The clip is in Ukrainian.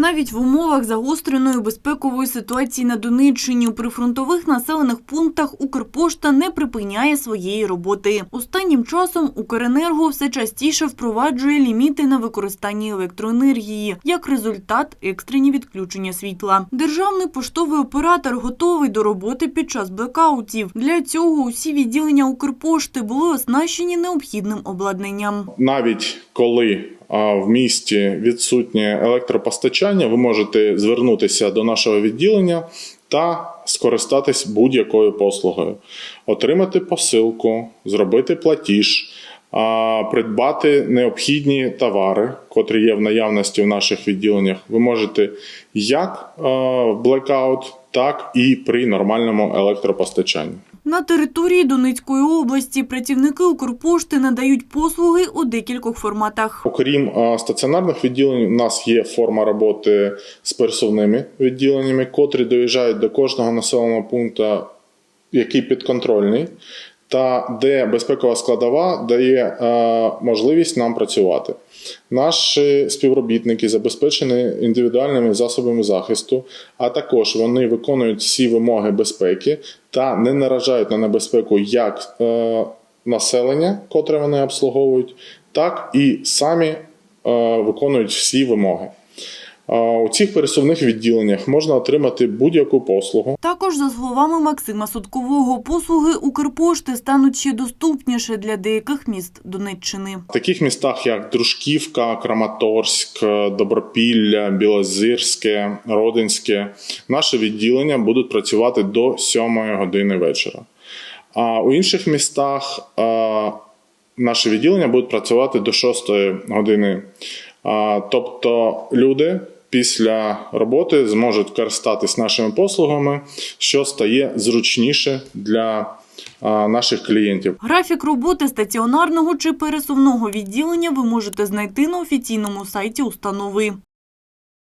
Навіть в умовах загостреної безпекової ситуації на Донеччині у прифронтових населених пунктах Укрпошта не припиняє своєї роботи. Останнім часом Укренерго все частіше впроваджує ліміти на використання електроенергії. Як результат, екстрені відключення світла. Державний поштовий оператор готовий до роботи під час блекаутів. Для цього усі відділення Укрпошти були оснащені необхідним обладнанням. навіть коли в місті відсутнє електропостачання, ви можете звернутися до нашого відділення та скористатись будь-якою послугою, отримати посилку, зробити платіж, придбати необхідні товари, котрі є в наявності в наших відділеннях. Ви можете як в блекаут, так і при нормальному електропостачанні. На території Донецької області працівники Укрпошти надають послуги у декількох форматах. Окрім е, стаціонарних відділень, у нас є форма роботи з персувними відділеннями, котрі доїжджають до кожного населеного пункту, який підконтрольний, та де безпекова складова дає е, можливість нам працювати. Наші співробітники забезпечені індивідуальними засобами захисту, а також вони виконують всі вимоги безпеки та не наражають на небезпеку як е, населення, котре вони обслуговують, так і самі е, виконують всі вимоги. У цих пересувних відділеннях можна отримати будь-яку послугу. Також, за словами Максима Судкового, послуги Укрпошти стануть ще доступніше для деяких міст Донеччини. В таких містах, як Дружківка, Краматорськ, Добропілля, Білозирське, Родинське, наші відділення будуть працювати до 7 години вечора. А у інших містах а, наші відділення будуть працювати до 6 години. Тобто люди після роботи зможуть користатись нашими послугами, що стає зручніше для наших клієнтів. Графік роботи стаціонарного чи пересувного відділення ви можете знайти на офіційному сайті установи.